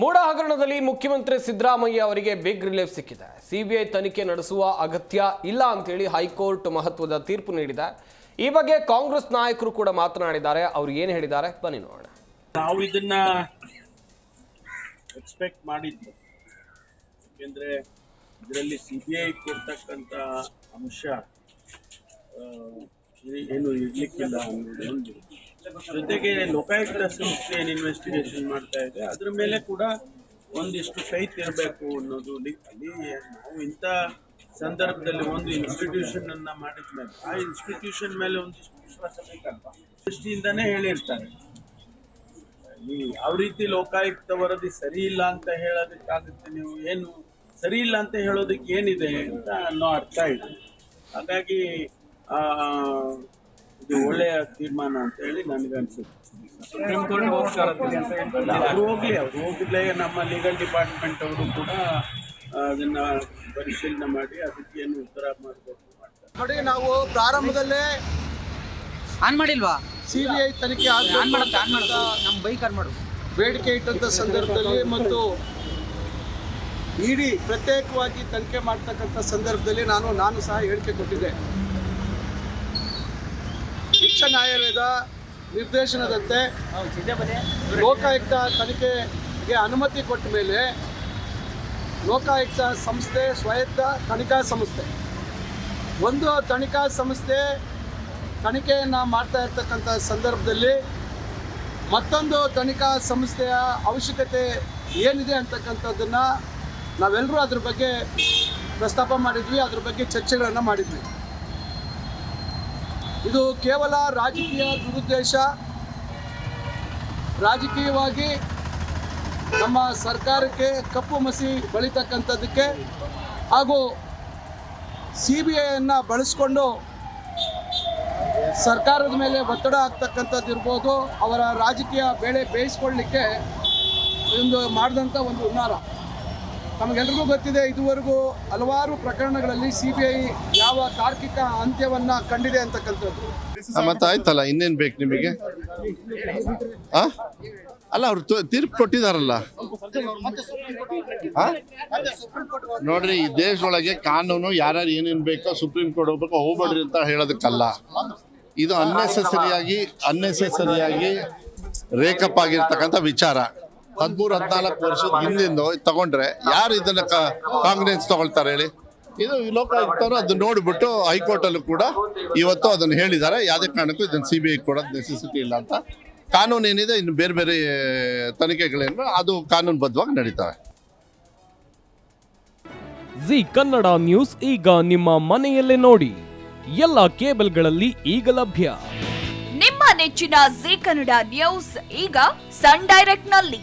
ಮೂಡ ಹಗರಣದಲ್ಲಿ ಮುಖ್ಯಮಂತ್ರಿ ಸಿದ್ದರಾಮಯ್ಯ ಅವರಿಗೆ ಬಿಗ್ ರಿಲೀಫ್ ಸಿಕ್ಕಿದೆ. ಸಿಬಿಐ ತನಿಖೆ ನಡೆಸುವ ಅಗತ್ಯ ಇಲ್ಲ ಅಂತೇಳಿ ಹೈಕೋರ್ಟ್ ಮಹತ್ವದ ತೀರ್ಪು ನೀಡಿದೆ. ಈ ಬಗ್ಗೆ ಕಾಂಗ್ರೆಸ್ ನಾಯಕರು ಕೂಡ ಮಾತನಾಡಿದ್ದಾರೆ. ಅವರು ಏನು ಹೇಳಿದ್ದಾರೆ? ಬನ್ನಿ ನೋಡೋಣ. ನಾವು ಇದನ್ನ ಎಕ್ಸ್ಪೆಕ್ಟ್ ಮಾಡಿದ್ವಿ. ಯಾಕೆಂದ್ರೆ ಇದರಲ್ಲಿ ಸಿಬಿಐ ಕೊಡ್ತಕ್ಕಂಥ ಅಂಶ ಏನು ಇರ್ಲಿಕ್ಕಿಲ್ಲ. ಜೊತೆಗೆ ಲೋಕಾಯುಕ್ತ ಸಂಸ್ಥೆ ಏನು ಇನ್ವೆಸ್ಟಿಗೇಷನ್ ಮಾಡ್ತಾ ಇದೆ, ಅದ್ರ ಮೇಲೆ ಕೂಡ ಒಂದಿಷ್ಟು ಫೈತ್ ಇರಬೇಕು ಅನ್ನೋದು ಅಲ್ಲಿ ನಾವು ಇಂಥ ಸಂದರ್ಭದಲ್ಲಿ ಒಂದು ಇನ್ಸ್ಟಿಟ್ಯೂಷನ್ ಅನ್ನ ಮಾಡಿದ್ಮೇಲೆ, ಆ ಇನ್ಸ್ಟಿಟ್ಯೂಷನ್ ಮೇಲೆ ಒಂದಿಷ್ಟು ವಿಶ್ವಾಸ ಬೇಕಲ್ವಾ? ದೃಷ್ಟಿಯಿಂದನೇ ಹೇಳಿರ್ತಾರೆ. ಈ ಯಾವ ರೀತಿ ಲೋಕಾಯುಕ್ತ ವರದಿ ಸರಿ ಇಲ್ಲ ಅಂತ ಹೇಳೋದಕ್ಕಾಗುತ್ತೆ ನೀವು, ಏನು ಸರಿ ಇಲ್ಲ ಅಂತ ಹೇಳೋದಕ್ಕೆ ಏನಿದೆ ಅಂತ ಅನ್ನೋ ಅರ್ಥ ಇದೆ ಹಾಗಾಗಿ ಇದು ಒಳ್ಳೆಯ ತೀರ್ಮಾನ ಅಂತ ಹೇಳಿ ನನಗನ್ಸುತ್ತೆ ಹೋಗ್ತಾರ ಅವ್ರು ಹೋಗ್ಲಿ ಅವ್ರು ಹೋಗಿದ್ಲೇ ನಮ್ಮ ಲೀಗಲ್ ಡಿಪಾರ್ಟ್ಮೆಂಟ್ ಅವರು ಕೂಡ ಅದನ್ನ ಪರಿಶೀಲನೆ ಮಾಡಿ ಅದಕ್ಕೆ ಏನು ಉತ್ತರ ಮಾಡಬೇಕು ಮಾಡ್ತಾರೆ ನೋಡಿ ನಾವು ಪ್ರಾರಂಭದಲ್ಲೇ ಆನ್ ಮಾಡಿಲ್ವಾ? ಸಿ ಬಿ ಐ ತನಿಖೆ ಆನ್ ಮಾಡತ್ತ ಆನ್ ಮಾಡೋದು ನಮ್ಮ ಬೈಕ್ ಆನ್ ಮಾಡು. ಬೇಡಿಕೆ ಇಟ್ಟಂತ ಸಂದರ್ಭದಲ್ಲಿ ಮತ್ತು ಇಡಿ ಪ್ರತ್ಯೇಕವಾಗಿ ತನಿಖೆ ಮಾಡ್ತಕ್ಕಂಥ ಸಂದರ್ಭದಲ್ಲಿ ನಾನು ನಾನು ಸಹ ಹೇಳಿಕೆ ಕೊಟ್ಟಿದ್ದೆ. ಉಚ್ಚ ನ್ಯಾಯಾಲಯದ ನಿರ್ದೇಶನದಂತೆ ಲೋಕಾಯುಕ್ತ ತನಿಖೆಗೆ ಅನುಮತಿ ಕೊಟ್ಟ ಮೇಲೆ ಲೋಕಾಯುಕ್ತ ಸಂಸ್ಥೆ ಸ್ವಾಯತ್ತ ತನಿಖಾ ಸಂಸ್ಥೆ. ಒಂದು ತನಿಖಾ ಸಂಸ್ಥೆ ತನಿಖೆಯನ್ನು ಮಾಡ್ತಾ ಇರ್ತಕ್ಕಂಥ ಸಂದರ್ಭದಲ್ಲಿ ಮತ್ತೊಂದು ತನಿಖಾ ಸಂಸ್ಥೆಯ ಅವಶ್ಯಕತೆ ಏನಿದೆ ಅಂತಕ್ಕಂಥದ್ದನ್ನು ನಾವೆಲ್ಲರೂ ಅದ್ರ ಬಗ್ಗೆ ಪ್ರಸ್ತಾಪ ಮಾಡಿದ್ವಿ, ಅದ್ರ ಬಗ್ಗೆ ಚರ್ಚೆಗಳನ್ನು ಮಾಡಿದ್ವಿ. ಇದು ಕೇವಲ ರಾಜಕೀಯ ದುರುದ್ದೇಶ. ರಾಜಕೀಯವಾಗಿ ನಮ್ಮ ಸರ್ಕಾರಕ್ಕೆ ಕಪ್ಪು ಮಸಿ ಬಳಿತಕ್ಕಂಥದ್ದಕ್ಕೆ ಹಾಗೂ ಸಿ ಬಿ ಐಯನ್ನು ಬಳಸ್ಕೊಂಡು ಸರ್ಕಾರದ ಮೇಲೆ ಒತ್ತಡ ಆಗ್ತಕ್ಕಂಥದ್ದು ಇರ್ಬೋದು. ಅವರ ರಾಜಕೀಯ ಬೇಳೆ ಬೇಯಿಸ್ಕೊಳ್ಳಿಕ್ಕೆ ಒಂದು ಮಾಡಿದಂಥ ಒಂದು ಹುನ್ನಾರ. ನಮಗೆಲ್ರಿಗೂ ಗೊತ್ತಿದೆ, ಇದುವರೆಗೂ ಹಲವಾರು ಪ್ರಕರಣಗಳಲ್ಲಿ ಸಿ ಬಿ ಐ ಯಾವ ತಾರ್ಕಿಕ ಅಂತ್ಯವನ್ನು ಕಂಡಿದೆ ಅಂತಕ್ಕಂಥದ್ದು. ಮತ್ತೆ ಆಯ್ತಲ್ಲ, ಇನ್ನೇನ್ ಬೇಕು ನಿಮಗೆ? ಅಲ್ಲ, ಅವ್ರು ತೀರ್ಪು ಕೊಟ್ಟಿದಾರಲ್ಲ? ನೋಡ್ರಿ, ಈ ದೇಶದೊಳಗೆ ಕಾನೂನು, ಯಾರ್ಯಾರು ಏನೇನು ಬೇಕೋ ಸುಪ್ರೀಂ ಕೋರ್ಟ್ ಹೋಗ್ಬೇಕೋ ಹೋಗ್ಬೇಡ್ರಿ ಅಂತ ಹೇಳೋದಕ್ಕಲ್ಲ. ಇದು ಅನ್ನೆಸೆಸರಿಯಾಗಿ ಅನ್ನೆಸೆಸರಿಯಾಗಿ ರೇಕಪ್ ಆಗಿರ್ತಕ್ಕಂಥ ವಿಚಾರ. ಹದಿಮೂರು ಹದಿನಾಲ್ಕು ವರ್ಷದ ಹಿಂದಿಂದ ತಗೊಂಡ್ರೆ ಯಾರು ಇದನ್ನ ಕಾಂಗ್ರೆಸ್ ತಗೊಳ್ತಾರೆ ಹೇಳಿ? ಇದು ಈ ಲೋಕಾಯುಕ್ತರು ಅದನ್ನ ನೋಡಿಬಿಟ್ಟು ಹೈಕೋರ್ಟಲ್ಲೂ ಕೂಡ ಇವತ್ತು ಅದನ್ನು ಹೇಳಿದ್ದಾರೆ. ಯಾವುದೇ ಕಾರಣಕ್ಕೂ ಇದನ್ನ ಸಿ ಬಿ ಐ ಕೂಡ ನೆಸೆಸಿಟಿ ಇಲ್ಲ ಅಂತ. ಕಾನೂನು ಏನಿದೆ ಇನ್ನು ಬೇರೆ ಬೇರೆ ತನಿಖೆಗಳೇನು ಅದು ಕಾನೂನು ಬದ್ಧವಾಗಿ ನಡೀತವೆ. ಜಿ ಕನ್ನಡ ನ್ಯೂಸ್ ಈಗ ನಿಮ್ಮ ಮನೆಯಲ್ಲೇ ನೋಡಿ. ಎಲ್ಲ ಕೇಬಲ್ಗಳಲ್ಲಿ ಈಗ ಲಭ್ಯ. ನಿಮ್ಮ ನೆಚ್ಚಿನ ಜಿ ಕನ್ನಡ ನ್ಯೂಸ್ ಈಗ ಸನ್ ಡೈರೆಕ್ಟ್ನಲ್ಲಿ